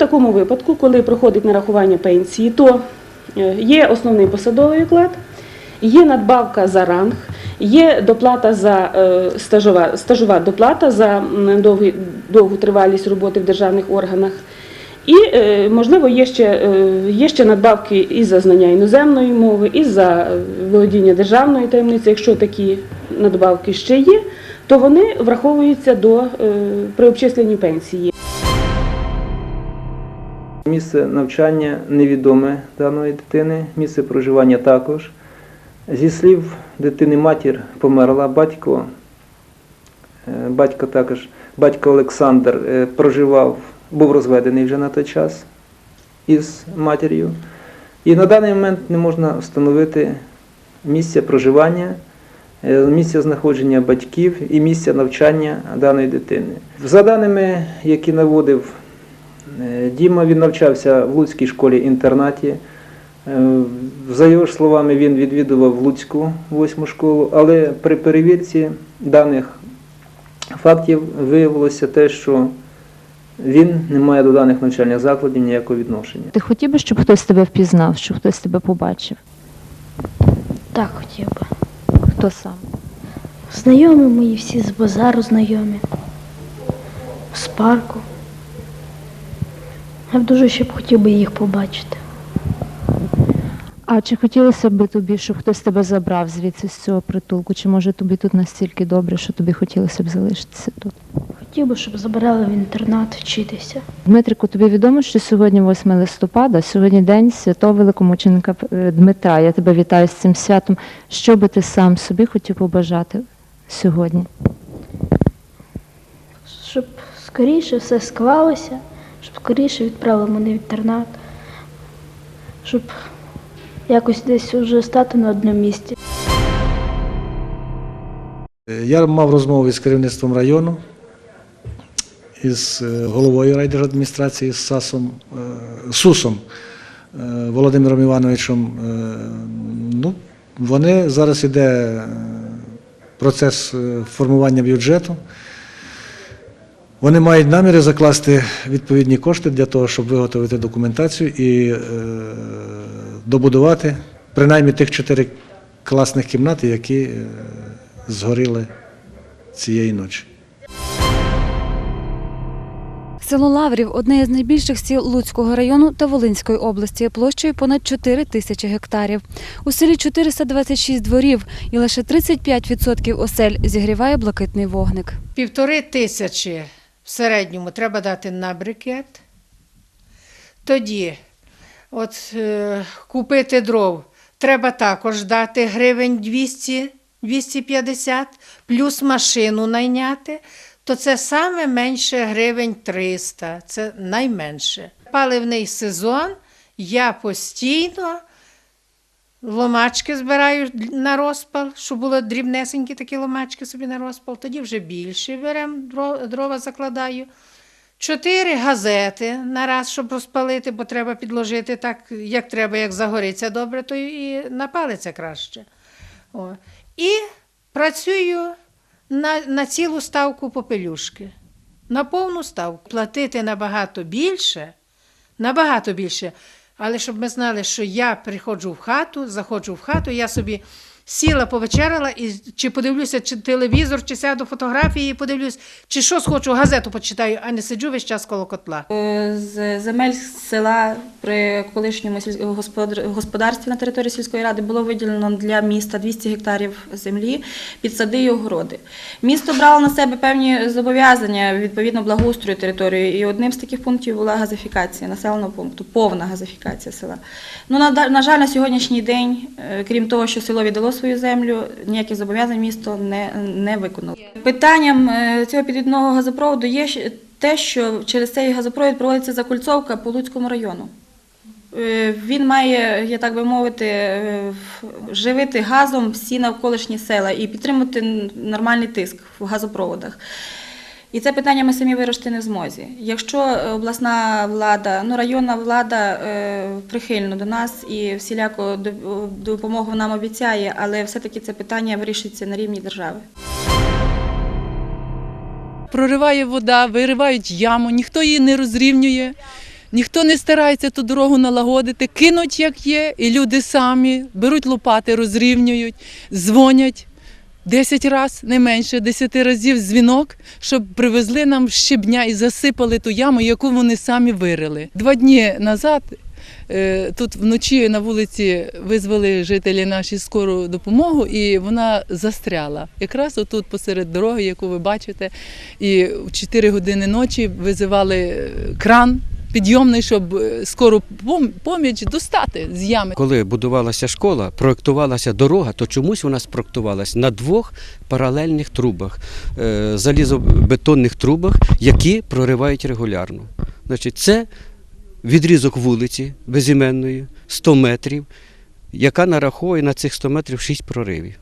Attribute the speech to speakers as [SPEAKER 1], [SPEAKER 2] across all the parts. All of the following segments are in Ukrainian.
[SPEAKER 1] такому випадку, коли проходить нарахування пенсії, то е, є основний посадовий оклад, є надбавка за ранг, є доплата за е, стажова, стажова доплата за м, довгу тривалість роботи в державних органах. І, е, можливо, є ще, є ще надбавки і за знання іноземної мови, і за володіння державної таємниці. Якщо такі надбавки ще є, то вони враховуються до при обчисленні пенсії.
[SPEAKER 2] Місце навчання невідоме даної дитини, місце проживання також. Зі слів дитини матір померла, батько, е, батько також, батько Олександр е, проживав, був розведений вже на той час із матір'ю. І на даний момент не можна встановити місце проживання, е, місце знаходження батьків і місця навчання даної дитини. За даними, які наводив Діма він навчався в Луцькій школі-інтернаті. Е, За його ж словами, він відвідував Луцьку восьму школу, але при перевірці даних фактів виявилося те, що він не має до даних навчальних закладів ніякого відношення.
[SPEAKER 3] Ти хотів би, щоб хтось тебе впізнав, щоб хтось тебе побачив?
[SPEAKER 4] Так хотів би.
[SPEAKER 3] Хто сам?
[SPEAKER 4] Знайомі мої всі з базару знайомі. З парку. Я б дуже ще б хотів би їх побачити.
[SPEAKER 3] А чи хотілося б тобі, щоб хтось тебе забрав звідси з цього притулку? Чи може тобі тут настільки добре, що тобі хотілося б залишитися тут?
[SPEAKER 4] Хотів би, щоб забирали в інтернат вчитися.
[SPEAKER 3] Дмитрику, тобі відомо, що сьогодні 8 листопада, сьогодні день святого великомученика е, Дмитра. Я тебе вітаю з цим святом. Що би ти сам собі хотів побажати сьогодні?
[SPEAKER 4] Щоб скоріше все склалося, щоб скоріше відправили мене в інтернат. Щоб якось десь уже стати на одному місці.
[SPEAKER 5] Е, Я мав розмову із керівництвом району, із е, головою райдержадміністрації, з САСом, е, СУСом Володимиром Івановичем. Ну, вони зараз іде процес формування бюджету. Вони мають наміри закласти відповідні кошти для того, щоб виготовити документацію і е, добудувати принаймні тих чотири класних кімнати, які е, згоріли цієї ночі.
[SPEAKER 6] Село Лаврів одне із найбільших сіл Луцького району та Волинської області, площею понад 4 тисячі гектарів. У селі 426 дворів і лише 35% осель зігріває блакитний вогник.
[SPEAKER 7] Півтори тисячі в середньому треба дати на брикет. Тоді от, е, купити дров треба також дати гривень 200, 250, плюс машину найняти, то це саме менше гривень 300, це найменше. Паливний сезон я постійно Ломачки збираю на розпал, щоб було дрібнесенькі такі ломачки собі на розпал. Тоді вже більше беремо, дрова закладаю. Чотири газети на раз, щоб розпалити, бо треба підложити так, як треба, як загориться добре, то і напалиться краще. О. І працюю на, на цілу ставку попелюшки. На повну ставку. Платити набагато більше, набагато більше. Але щоб ми знали, що я приходжу в хату, заходжу в хату, я собі сіла, повечеряла, і чи подивлюся, чи телевізор, чи сяду фотографії, подивлюсь, чи що схочу, газету почитаю, а не сиджу весь час коло котла.
[SPEAKER 8] Е, З земель села при колишньому господарстві на території сільської ради було виділено для міста 200 гектарів землі під сади і огороди. Місто брало на себе певні зобов'язання відповідно благоустрою території, і одним з таких пунктів була газифікація населеного пункту, повна газифікація села. Ну на, на жаль, на сьогоднішній день, е, крім того, що село віддало свою землю, ніяких зобов'язань місто не, не виконало. Питанням е, цього підвідного газопроводу є те, що через цей газопровід проводиться закульцовка по Луцькому району. Е, Він має, я так би мовити, е, живити газом всі навколишні села і підтримувати нормальний тиск в газопроводах. І це питання ми самі вирішити не змозі. Якщо е, обласна влада, ну районна влада е, прихильно до нас і всіляко допомогу нам обіцяє, але все-таки це питання вирішиться на рівні держави.
[SPEAKER 9] прориває вода, виривають яму, ніхто її не розрівнює. Ніхто не старається ту дорогу налагодити, кинуть як є, і люди самі беруть лопати, розрівнюють, дзвонять. Десять разів, не менше, десяти разів дзвінок, щоб привезли нам щебня і засипали ту яму, яку вони самі вирили. Два дні назад е, тут вночі на вулиці визвали жителі наші скору допомогу, і вона застряла. Якраз отут посеред дороги, яку ви бачите, і в 4 години ночі визивали е, кран підйомний, щоб е, скору поміч достати з ями.
[SPEAKER 10] Коли будувалася школа, проєктувалася дорога, то чомусь вона спроектувалася на двох паралельних трубах, е, залізобетонних трубах, які проривають регулярно. Значить, це відрізок вулиці безіменної, 100 метрів, яка нараховує на цих 100 метрів 6 проривів.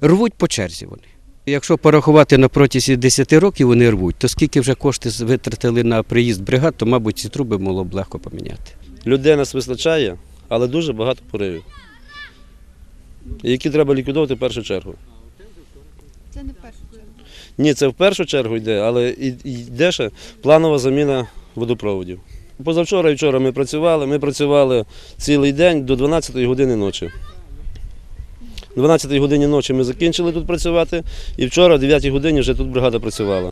[SPEAKER 10] Рвуть по черзі вони. Якщо порахувати на протязі 10 років вони рвуть, то скільки вже кошти витратили на приїзд бригад, то, мабуть, ці труби було б легко поміняти.
[SPEAKER 11] Людей нас вистачає, але дуже багато поривів, які треба ліквідовувати в першу чергу.
[SPEAKER 6] Це не перше.
[SPEAKER 11] Ні, це в першу чергу йде, але йде ще планова заміна водопроводів. Позавчора і вчора ми працювали, ми працювали цілий день до 12 години ночі. О 12 годині ночі ми закінчили тут працювати, і вчора о 9 годині вже тут бригада працювала.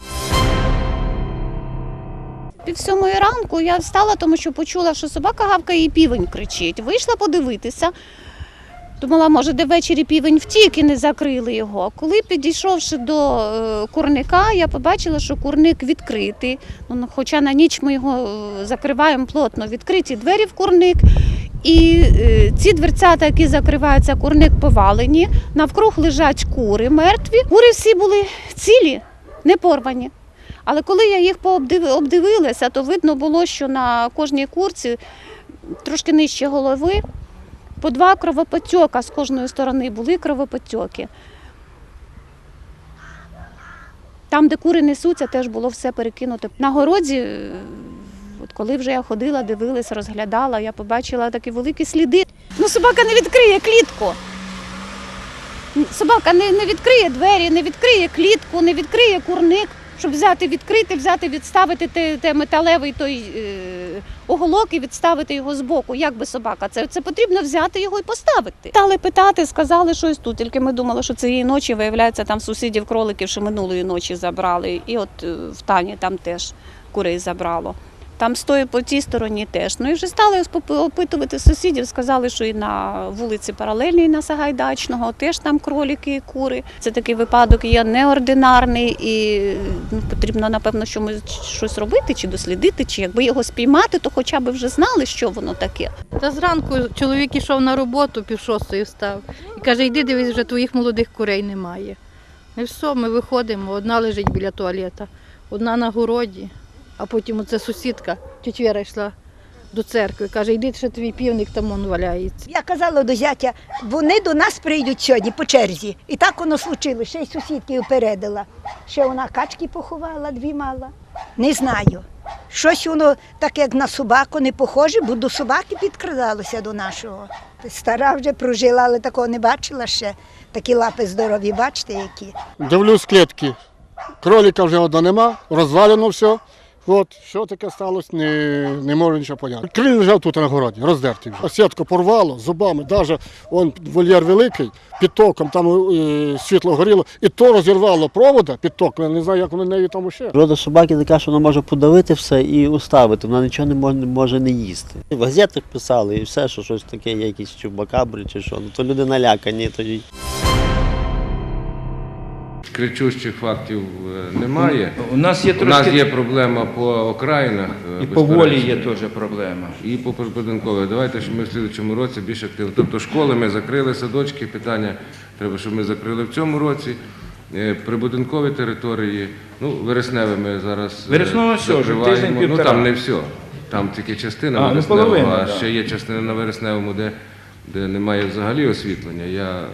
[SPEAKER 12] Пів сьомої ранку я встала, тому що почула, що собака гавкає і півень кричить. Вийшла подивитися. Думала, може, де ввечері півень втік і не закрили його. Коли підійшовши до е, курника, я побачила, що курник відкритий. Ну, хоча на ніч ми його е, закриваємо плотно, відкриті двері в курник. І е, ці дверцята, які закриваються, курник повалені. Навкруг лежать кури мертві. Кури всі були цілі, не порвані. Але коли я їх обдивилася, то видно було, що на кожній курці трошки нижче голови по два кровопотьока з кожної сторони були кровопотьоки. Там, де кури несуться, теж було все перекинуто. На городі, е, от коли вже я ходила, дивилась, розглядала, я побачила такі великі сліди. Ну, собака не відкриє клітку. Собака не, не відкриє двері, не відкриє клітку, не відкриє курник, щоб взяти, відкрити, взяти, відставити те, те металевий той е, оголок і відставити його збоку. Як би собака? Це, це потрібно взяти його і поставити. Стали питати, сказали щось тут. Тільки ми думали, що цієї ночі виявляється, там сусідів кроликів що минулої ночі забрали. І от е, в Тані там теж курей забрало. Там стоїть по тій стороні теж. Ну і вже стали опитувати сусідів, сказали, що і на вулиці паралельній на Сагайдачного теж там кролики і кури. Це такий випадок є неординарний і ну, потрібно, напевно, щось робити, чи дослідити, чи якби його спіймати, то хоча б вже знали, що воно таке.
[SPEAKER 13] Та зранку чоловік ішов на роботу, пів шостої встав. І каже, йди дивись, вже твоїх молодих курей немає. І все, ми виходимо, одна лежить біля туалета, одна на городі, а потім оця сусідка, тітя йшла до церкви, каже, йди, ще твій півник там он валяється.
[SPEAKER 14] Я казала до зятя, вони до нас прийдуть сьогодні по черзі. І так воно случилось, ще й сусідки упередила. Ще вона качки поховала, дві мала. Не знаю. Щось воно так, як на собаку, не похоже, бо до собаки підкрадалося до нашого. Стара вже прожила, але такого не бачила ще. Такі лапи здорові, бачите, які.
[SPEAKER 15] Дивлюсь клітки. Кроліка вже одна нема, розвалено все. От, що таке сталося, не, не можу нічого поняти. Криль лежав тут на городі, роздертий. вже. Сітку порвало зубами, навіть он вольєр великий, під током там е, світло горіло, і то розірвало провода під ток. Я не знаю, як вони нею там ще.
[SPEAKER 16] Природа собаки така, що вона може подавити все і уставити, вона нічого не може, може не їсти. В газетах писали і все, що щось таке, якісь чубакабри чи що. Ну то люди налякані тоді.
[SPEAKER 17] Кричущих фактів е, немає.
[SPEAKER 18] У нас є
[SPEAKER 17] У нас є проблема по окраїнах. е,
[SPEAKER 18] І по волі є теж проблема.
[SPEAKER 17] І по прибудинкових. Давайте, щоб ми в слідчому році більш активно. Тобто школи ми закрили, садочки, питання треба, щоб ми закрили в цьому році. Е, Прибудинкові території, ну, вересневе ми зараз
[SPEAKER 18] Вересневе все,
[SPEAKER 17] закриваємо. Ну там не все. Там тільки частина
[SPEAKER 18] А, ну,
[SPEAKER 17] вересневого,
[SPEAKER 18] половина,
[SPEAKER 17] а ще є частина на вересневому, де, де немає взагалі освітлення. Я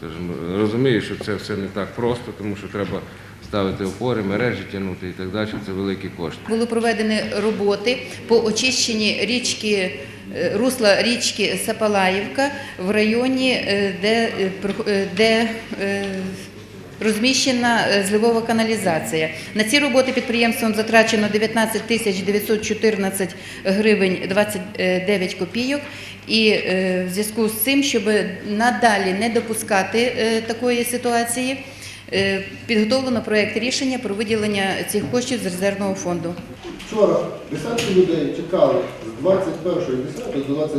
[SPEAKER 17] скажімо, розумію, що це все не так просто, тому що треба ставити опори, мережі тягнути і так далі. Це великі кошти.
[SPEAKER 19] Були проведені роботи по очищенні річки, е, русла річки Сапалаївка в районі, е, де, е, де розміщена е, зливова каналізація. На ці роботи підприємством затрачено 19 тисяч 914 гривень 29 копійок. І е, в зв'язку з цим, щоб надалі не допускати е, такої ситуації, підготовлено проєкт рішення про виділення цих коштів з резервного фонду.
[SPEAKER 18] Вчора десятки людей чекали з 21.10 до 22.15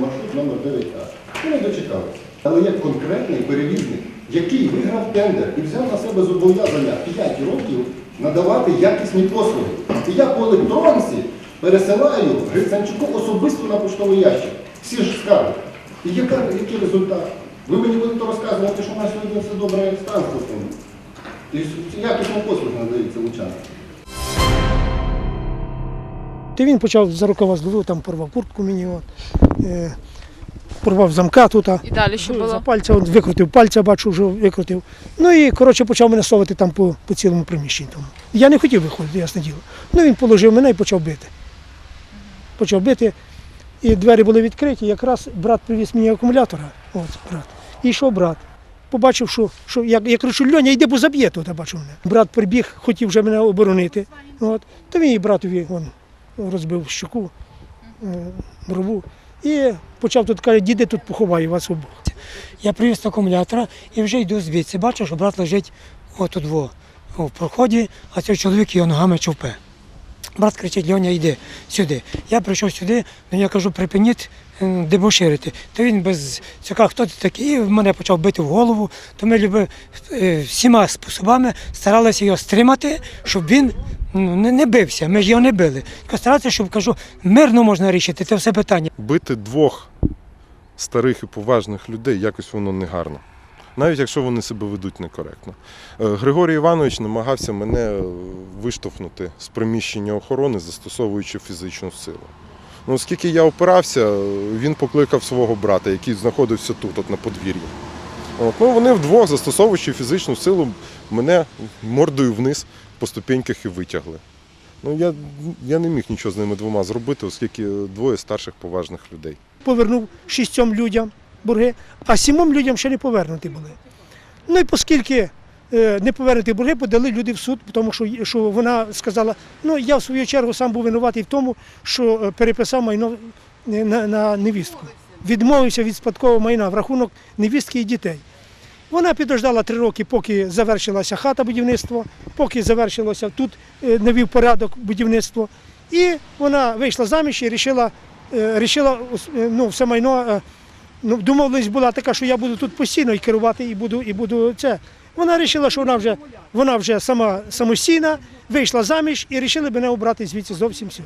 [SPEAKER 18] маршрут номер 9А. Вони дочекалися. Але є конкретний перевізник, який виграв тендер і взяв на себе зобов'язання 5 років надавати якісні послуги. І я по електронці пересилаю Грицанчуку особисто на поштовий ящик. Всі ж скарги. І яка, який результат? Ви мені будете розказувати, що у нас сьогодні все добре з транспортом. І якісні послуги надаються лучанам.
[SPEAKER 20] Та він почав за рукава зловив, там порвав куртку мені, от, е, порвав замка тут.
[SPEAKER 21] І далі що було?
[SPEAKER 20] За пальця, от, викрутив пальця, бачу, вже викрутив. Ну і коротше почав мене совати там по, по цілому приміщенню. Тому. Я не хотів виходити, ясне діло. Ну він положив мене і почав бити. Почав бити. І двері були відкриті. Якраз брат привіз мені акумулятора. От, брат. І йшов брат. Побачив, що, що я, я кричу, Льоня, йди, бо заб'є тут, бачу мене. Брат прибіг, хотів вже мене оборонити. От. То він і братові он, розбив щоку, е, брову. І почав тут каже, діди тут поховаю вас обох.
[SPEAKER 22] Я привіз акумулятора і вже йду звідси. Бачу, що брат лежить отут во, в проході, а цей чоловік його ногами човпе. Брат кричить, Льоня, йди сюди. Я прийшов сюди, ну я кажу, припиніть дебоширити. То він без цього, хто ти такий, і мене почав бити в голову. То ми люби, е, всіма способами старалися його стримати, щоб він ну, не, не бився. Ми ж його не били. Старалися, щоб кажу, мирно можна рішити це все питання.
[SPEAKER 23] бити двох старих і поважних людей якось воно не гарно. Навіть якщо вони себе ведуть некоректно. Е, Григорій Іванович намагався мене е, виштовхнути з приміщення охорони, застосовуючи фізичну силу. Ну, оскільки я опирався, е, він покликав свого брата, який знаходився тут, от на подвір'ї. От, ну, вони вдвох, застосовуючи фізичну силу, мене мордою вниз по ступеньках і витягли. Ну, я, я не міг нічого з ними двома зробити, оскільки двоє старших поважних людей.
[SPEAKER 20] Повернув шістьом людям борги, а сімом людям ще не повернуті були. Ну і оскільки е, не повернуті борги, подали люди в суд, тому що, що вона сказала, ну я в свою чергу сам був винуватий в тому, що е, переписав майно е, на, на невістку. Відмовився від спадкового майна в рахунок невістки і дітей. Вона підождала три роки, поки завершилася хата будівництво, поки завершилося тут е, навів порядок будівництво. І вона вийшла заміж і рішила, е, рішила е, ну, все майно. е, Ну, домовленість була така, що я буду тут постійно і керувати, і буду, і буду це. Вона вирішила, що вона вже, вона вже сама самостійна, вийшла заміж і вирішили мене обрати звідси зовсім все.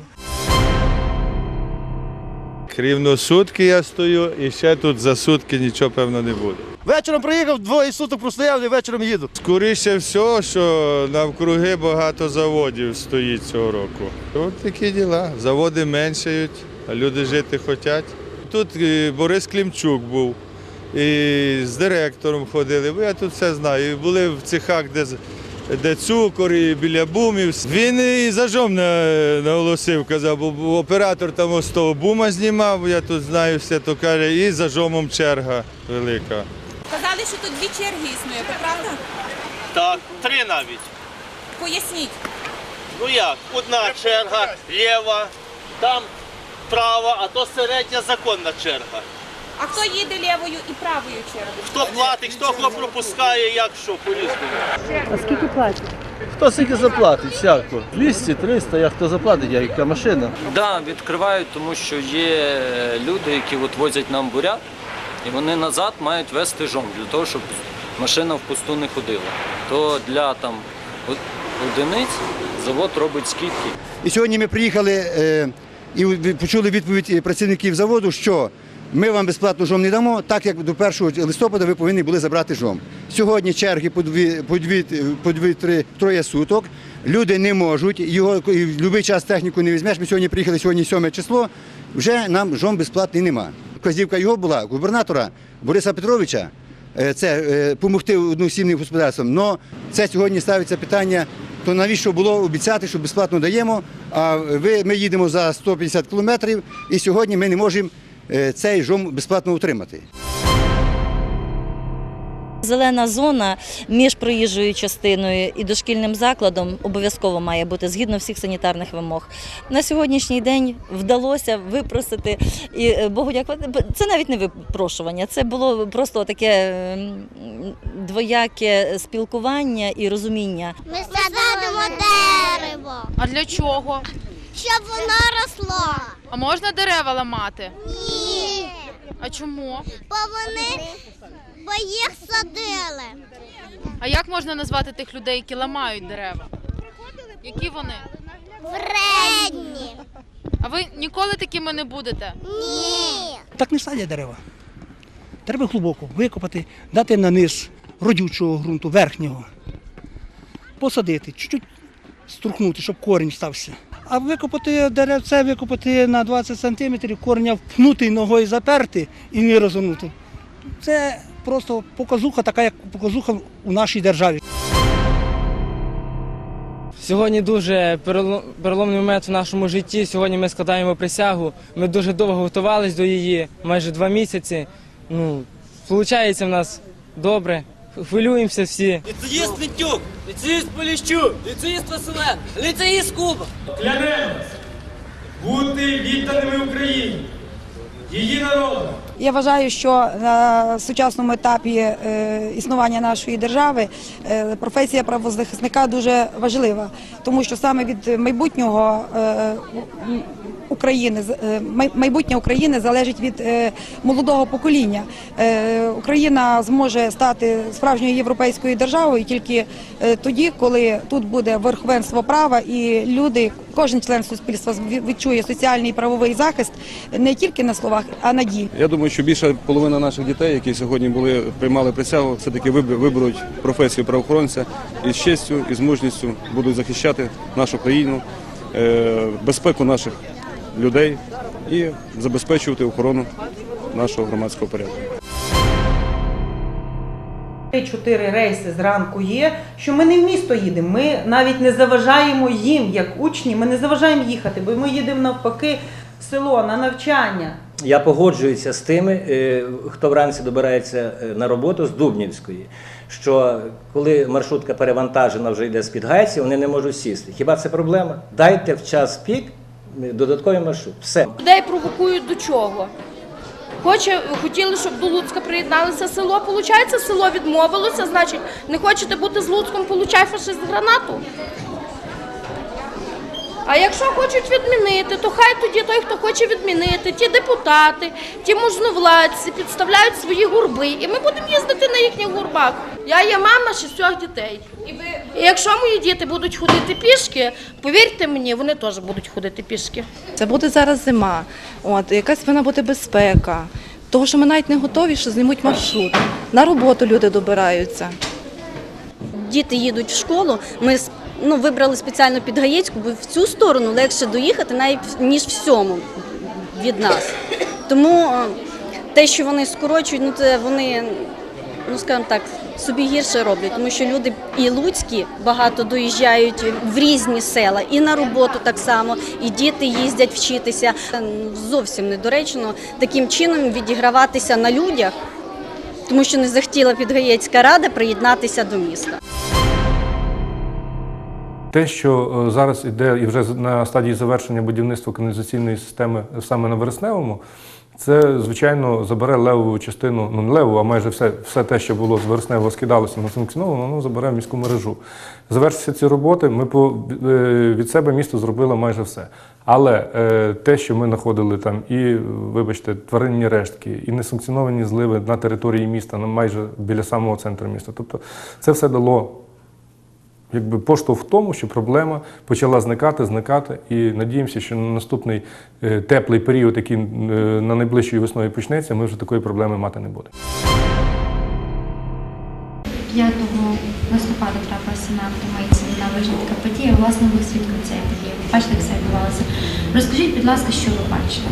[SPEAKER 24] Рівно сутки я стою і ще тут за сутки нічого певно не буде.
[SPEAKER 25] Вечором приїхав, двоє суток простояв і вечором їду.
[SPEAKER 24] Скоріше всього, що навкруги багато заводів стоїть цього року. От такі діла. Заводи меншають, а люди жити хочуть. Тут е, Борис Клімчук був. І з директором ходили, бо я тут все знаю. І були в цехах, де, де цукор, і біля бумів. Він і зажом наголосив, казав, бо оператор там з того бума знімав, я тут знаю все, то каже, і зажомом черга велика.
[SPEAKER 26] Казали, що тут дві черги існує, то правда?
[SPEAKER 27] Так, три навіть.
[SPEAKER 26] Поясніть.
[SPEAKER 27] Ну як? Одна черга, ліва, там права, а то середня законна черга.
[SPEAKER 26] А хто їде лівою і правою чергою?
[SPEAKER 27] Хто платить, хто кого пропускає, як що, по-різному.
[SPEAKER 28] А скільки платять?
[SPEAKER 25] Хто скільки заплатить, всяко. 200, 300, як хто заплатить, я яка машина.
[SPEAKER 29] Да, відкривають, тому що є люди, які от возять нам бурят, і вони назад мають вести жом для того, щоб машина впусту не ходила. То для там одиниць завод робить скидки.
[SPEAKER 30] І сьогодні ми приїхали е, і почули відповідь працівників заводу, що ми вам безплатно жом не дамо, так як до 1 листопада ви повинні були забрати жом. Сьогодні черги по дві, по дві, по дві троє суток. Люди не можуть, його в будь-який час техніку не візьмеш. Ми сьогодні приїхали, сьогодні 7 число, вже нам жом безплатний нема. Вказівка його була, губернатора Бориса Петровича, е, це е, допомогти односімним господарствам. Але це сьогодні ставиться питання, то навіщо було обіцяти, що безплатно даємо, а ви, ми їдемо за 150 кілометрів, і сьогодні ми не можемо е, цей жом безплатно утримати.
[SPEAKER 31] зелена зона між проїжджою частиною і дошкільним закладом обов'язково має бути згідно всіх санітарних вимог. На сьогоднішній день вдалося випросити і е, Богу дякувати. Це навіть не випрошування, це було просто таке двояке спілкування і розуміння.
[SPEAKER 32] Ми садимо дерево,
[SPEAKER 9] А для чого?
[SPEAKER 32] Щоб воно росло.
[SPEAKER 9] А можна дерева ламати?
[SPEAKER 32] Ні.
[SPEAKER 9] А чому?
[SPEAKER 32] Бо вони бо їх садили.
[SPEAKER 9] А як можна назвати тих людей, які ламають дерева? Які вони?
[SPEAKER 32] Вредні.
[SPEAKER 9] А ви ніколи такими не будете?
[SPEAKER 32] Ні.
[SPEAKER 33] Так не садять дерева. Треба глибоко викопати, дати на низ родючого ґрунту, верхнього. Посадити, чуть-чуть струхнути, щоб корінь стався. А викопати деревце, викопати на 20 сантиметрів, кореня впнути ногою заперти і не розгорнути. Це просто показуха, така як показуха у нашій державі.
[SPEAKER 34] Сьогодні дуже переломний момент в нашому житті. Сьогодні ми складаємо присягу. Ми дуже довго готувалися до її, майже два місяці. Ну, виходить в нас добре. Хвилюємося всі.
[SPEAKER 29] Ліцеїст Митюк, ліцеїст Поліщук, ліцеїст Василен, ліцеїст Куба.
[SPEAKER 34] Клянемось бути відданими Україні, її народу.
[SPEAKER 35] Я вважаю, що на сучасному етапі е, існування нашої держави е, професія правозахисника дуже важлива, тому що саме від майбутнього е, України майбутнє України залежить від молодого покоління. Україна зможе стати справжньою європейською державою тільки тоді, коли тут буде верховенство права і люди, кожен член суспільства відчує соціальний і правовий захист не тільки на словах, а на ділі.
[SPEAKER 15] Я думаю, що більша половина наших дітей, які сьогодні були приймали присягу, все таки виберуть професію правоохоронця і з честю і з мужністю будуть захищати нашу країну, е, безпеку наших людей і забезпечувати охорону нашого громадського порядку.
[SPEAKER 19] Чотири рейси зранку є, що ми не в місто їдемо. Ми навіть не заважаємо їм, як учні, ми не заважаємо їхати, бо ми їдемо навпаки в село на навчання.
[SPEAKER 36] Я погоджуюся з тими, е, хто вранці добирається е, на роботу з Дубнівської, що коли маршрутка перевантажена вже йде з Підгайців, вони не можуть сісти. Хіба це проблема? Дайте в час пік е, додатковий маршрут. Все.
[SPEAKER 6] Людей провокують до чого? Хоче, хотіли, щоб до Луцька приєдналося село. Получається, село відмовилося, значить, не хочете бути з Луцьком, получай фашист гранату. А якщо хочуть відмінити, то хай тоді той, хто хоче відмінити, ті депутати, ті можновладці підставляють свої гурби, і ми будемо їздити на їхніх гурбах. Я є мама шістьох дітей. І якщо мої діти будуть ходити пішки, повірте мені, вони теж будуть ходити пішки.
[SPEAKER 13] Це буде зараз зима, от якась повинна бути безпека. Того, що ми навіть не готові, що знімуть маршрут. На роботу люди добираються.
[SPEAKER 37] Діти їдуть в школу. Ми ну, вибрали спеціально під Гаєцьку, бо в цю сторону легше доїхати навіть ніж в сьому від нас. Тому е, те, що вони скорочують, ну це вони, ну скажімо так, собі гірше роблять, тому що люди і луцькі багато доїжджають в різні села, і на роботу так само, і діти їздять вчитися. Зовсім недоречно таким чином відіграватися на людях, тому що не захотіла Підгаєцька рада приєднатися до міста.
[SPEAKER 38] Те, що е, зараз іде і вже на стадії завершення будівництва каналізаційної системи саме на Вересневому, це, звичайно, забере левову частину, ну не леву, а майже все, все те, що було з Вересневого скидалося на функціоновано, воно забере в міську мережу. Завершиться ці роботи, ми по, е, від себе місто зробило майже все. Але е, те, що ми знаходили там і, вибачте, тваринні рештки, і несанкціоновані зливи на території міста, майже біля самого центру міста. Тобто це все дало якби поштовх в тому, що проблема почала зникати, зникати, і надіємося, що на наступний е, теплий період, який е, на найближчою весною почнеться, ми вже такої проблеми мати не будемо.
[SPEAKER 39] 5 листопада трапилася на автомийці навижна така подія. Власне, ви свідком цієї події. Бачите, як все відбувалося. Розкажіть, будь ласка, що ви бачите?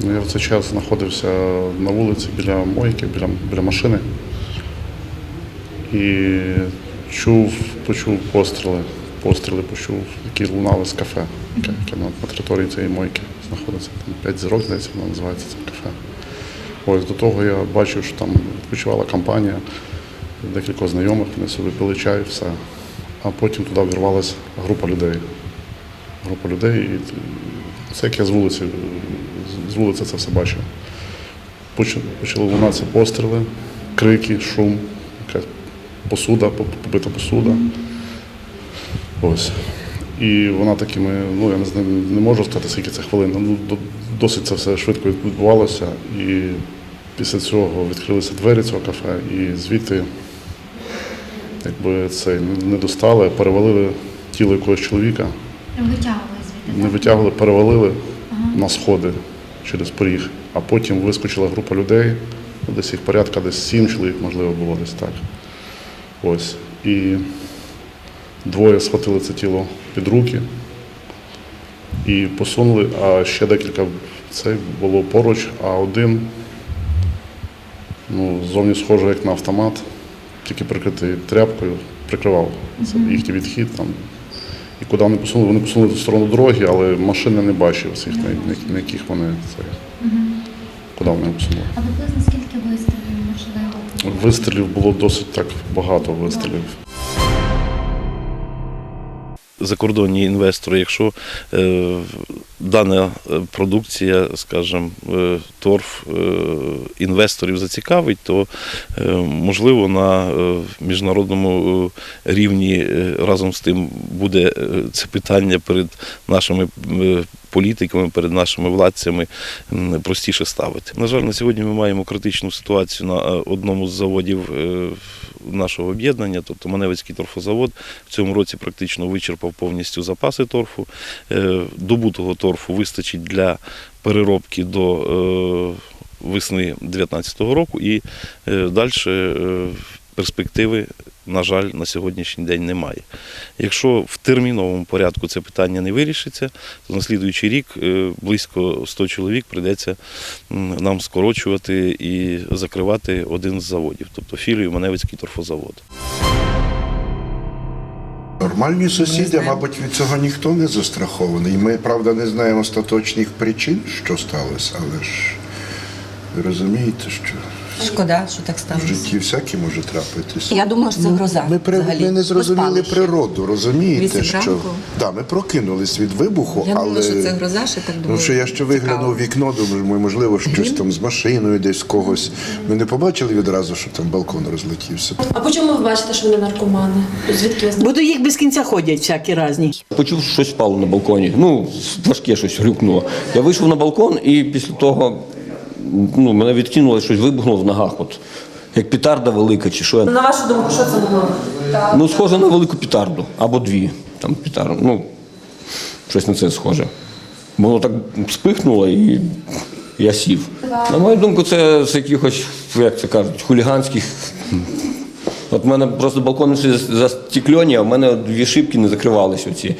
[SPEAKER 40] Ну, я в цей час знаходився на вулиці біля мойки, біля, біля машини. І чув, почув постріли. Постріли почув, які лунали з кафе, яке, на, на території цієї мойки знаходиться. Там п'ять зірок, здається, воно називається це кафе. Ось до того я бачив, що там відпочивала компанія. декількох знайомих, вони собі пили чай, все. А потім туди вірвалася група людей. Група людей, і це як я з вулиці, з вулиці це все бачив. Поч- Почали лунатися постріли, крики, шум, якась посуда, побита посуда. Ось. І вона такими, ну я не знаю, не можу сказати, скільки це хвилин. Ну, досить це все швидко відбувалося. І після цього відкрилися двері цього кафе, і звідти, якби це не достали, перевалили тіло якогось чоловіка,
[SPEAKER 39] Витягували звідти.
[SPEAKER 40] не витягували, перевалили на сходи через поріг. А потім вискочила група людей, десь їх порядка, десь сім чоловік, можливо, було десь так. Ось. І двоє схватили це тіло під руки і посунули, а ще декілька це було поруч, а один ну, зовні схоже як на автомат, тільки прикритий тряпкою, прикривав це їхній відхід там. І куди вони посунули? Вони посунули в сторону дороги, але машини не бачив на, яких вони це. Куди вони посунули?
[SPEAKER 39] А приблизно скільки можливо?
[SPEAKER 40] Вистрілів було досить так багато вистрілів.
[SPEAKER 41] закордонні інвестори, якщо е, дана е, продукція, скажімо, е, торф е, інвесторів зацікавить, то е, можливо на е, міжнародному е, рівні е, разом з тим буде це питання перед нашими е, політиками, перед нашими владцями простіше ставити. На жаль, на сьогодні ми маємо критичну ситуацію на е, одному з заводів е, нашого об'єднання, тобто Маневицький торфозавод в цьому році практично вичерпав повністю запаси торфу. Е, Добутого торфу вистачить для переробки до весни 2019 року і далі перспективи, на жаль, на сьогоднішній день немає. Якщо в терміновому порядку це питання не вирішиться, то на слідуючий рік е, близько 100 чоловік прийдеться нам скорочувати і закривати один з заводів, тобто філію Маневицький торфозавод.
[SPEAKER 42] Нормальні сусіди, мабуть, від цього ніхто не застрахований. Ми, правда, не знаємо остаточних причин, що сталося, але ж ви розумієте, що
[SPEAKER 43] Шкода, що так
[SPEAKER 42] в житті всяке може трапитися.
[SPEAKER 43] Я думала, що це гроза.
[SPEAKER 42] Ми, при...
[SPEAKER 43] взагалі.
[SPEAKER 42] ми не зрозуміли
[SPEAKER 43] Розпалище.
[SPEAKER 42] природу, розумієте,
[SPEAKER 43] Вісім
[SPEAKER 42] що
[SPEAKER 43] ранку?
[SPEAKER 42] да, ми прокинулись від вибуху,
[SPEAKER 43] Я
[SPEAKER 42] але
[SPEAKER 43] думала, що це гроза, ще так думаю.
[SPEAKER 42] Ну, що я ще виглянув в вікно, думаю, можливо, щось там з машиною, десь когось. Ми не побачили відразу, що там балкон розлетівся.
[SPEAKER 44] А по чому ви бачите, що вони наркомани? Звідки ви
[SPEAKER 45] Бо до їх без кінця ходять всякі різні.
[SPEAKER 46] Почув, що щось впало на балконі. Ну, важке щось грюкнуло. Я вийшов на балкон і після того ну, мене відкинуло, щось вибухнуло в ногах. От, як петарда велика чи що.
[SPEAKER 44] На вашу думку, що це було?
[SPEAKER 46] Ну, схоже на велику петарду. Або дві. Там петарди. Ну, щось на це схоже. Бо Воно так спихнуло і я сів. На мою думку, це з якихось, як це кажуть, хуліганських. От в мене просто балкон всі застеклені, а в мене дві шибки не закривалися оці.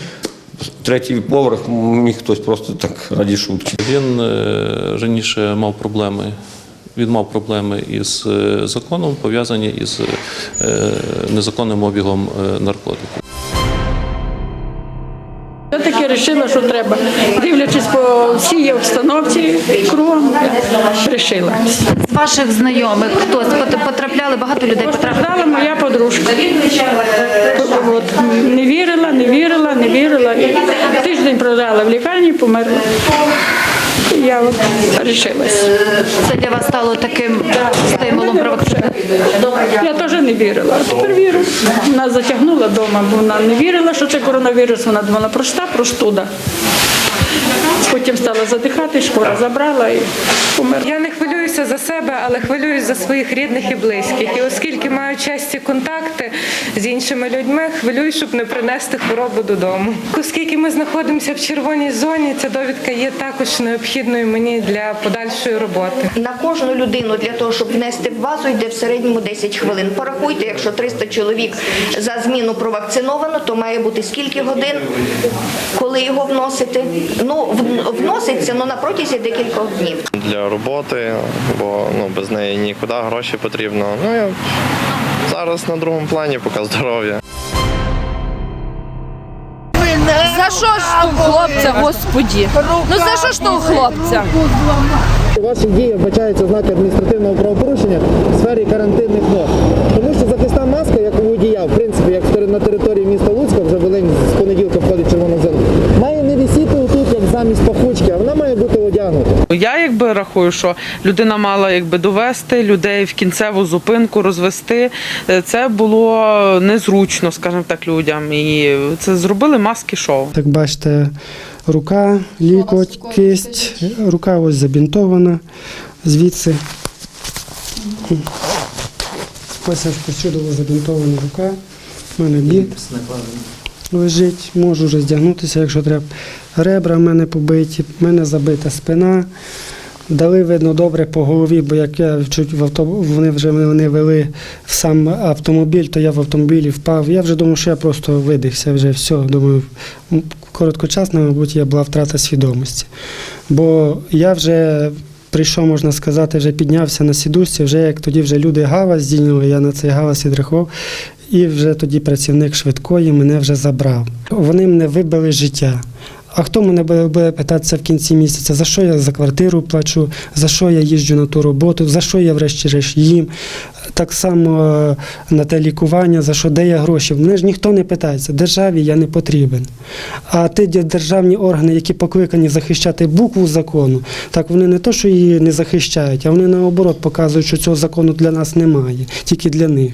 [SPEAKER 46] Третій поверх міг хтось просто так раді шутки.
[SPEAKER 47] Він е, раніше мав проблеми. Він мав проблеми із е, законом, пов'язані із е, незаконним обігом наркотиків.
[SPEAKER 45] Вирішила, що треба. Дивлячись по всій обстановці, кругом вирішила.
[SPEAKER 39] З ваших знайомих хтось потрапляли, багато людей.
[SPEAKER 45] Постраждала моя подружка. От, не вірила, не вірила, не вірила. Тиждень продала в лікарні, померла. Я от.
[SPEAKER 39] Це для вас стало таким стимулом провокаційним?
[SPEAKER 45] Я теж не вірила. А тепер вірю. Вона затягнула вдома, бо вона не вірила, що це коронавірус. Вона думала, проста простуда. Потім стала задихати, школа забрала і померла.
[SPEAKER 48] Я не хвилююся за себе, але хвилююсь за своїх рідних і близьких. І оскільки маю часті контакти з іншими людьми, хвилююсь, щоб не принести хворобу додому. Оскільки ми знаходимося в червоній зоні, ця довідка є також необхідною мені для подальшої роботи.
[SPEAKER 49] На кожну людину для того, щоб внести в базу, йде в середньому 10 хвилин. Порахуйте, якщо 300 чоловік за зміну провакциновано, то має бути скільки годин, коли його вносити. Ну, в- вноситься ну, на протязі декількох днів.
[SPEAKER 50] для роботи, бо ну, без неї нікуди гроші потрібно. Ну я зараз на другому плані поки здоров'я.
[SPEAKER 51] За що ж того хлопця, господі? Ну за що ж того хлопця?
[SPEAKER 52] У вашій дії вбачаються ознаки адміністративного правопорушення в сфері карантинних норм. Тому що захисна
[SPEAKER 15] стаття, в принципі, як в- на території міста Луцька, вже Волинь з понеділка входить червона зона, має не висіти отут, як замість пахучки, а вона має бути одягнута.
[SPEAKER 31] Я якби що людина мала якби довести людей в кінцеву зупинку, розвести. Е, Це було незручно, скажімо так, людям. І це зробили маски шоу.
[SPEAKER 53] Так бачите, рука, лікоть, кисть, рука ось забінтована звідси. Ось аж забінтована рука. У мене бінт лежить, можу роздягнутися, якщо треба. Ребра в мене побиті, в мене забита спина. Дали, видно, добре по голові, бо як я чуть в авто, вони вже мене вели в сам автомобіль, то я в автомобілі впав. Я вже думав, що я просто видихся, вже все. Думаю, короткочасно, мабуть, я була втрата свідомості. Бо я вже прийшов, можна сказати, вже піднявся на сідушці, вже як тоді вже люди галас здійняли, я на цей галас відрахував. І вже тоді працівник швидкої мене вже забрав. Вони мене вибили життя. А хто мене буде питатися в кінці місяця, за що я за квартиру плачу, за що я їжджу на ту роботу, за що я врешті-решт їм, так само е, на те лікування, за що де я гроші. Мене ж ніхто не питається, державі я не потрібен. А ті державні органи, які покликані захищати букву закону, так вони не то, що її не захищають, а вони наоборот показують, що цього закону для нас немає, тільки для них.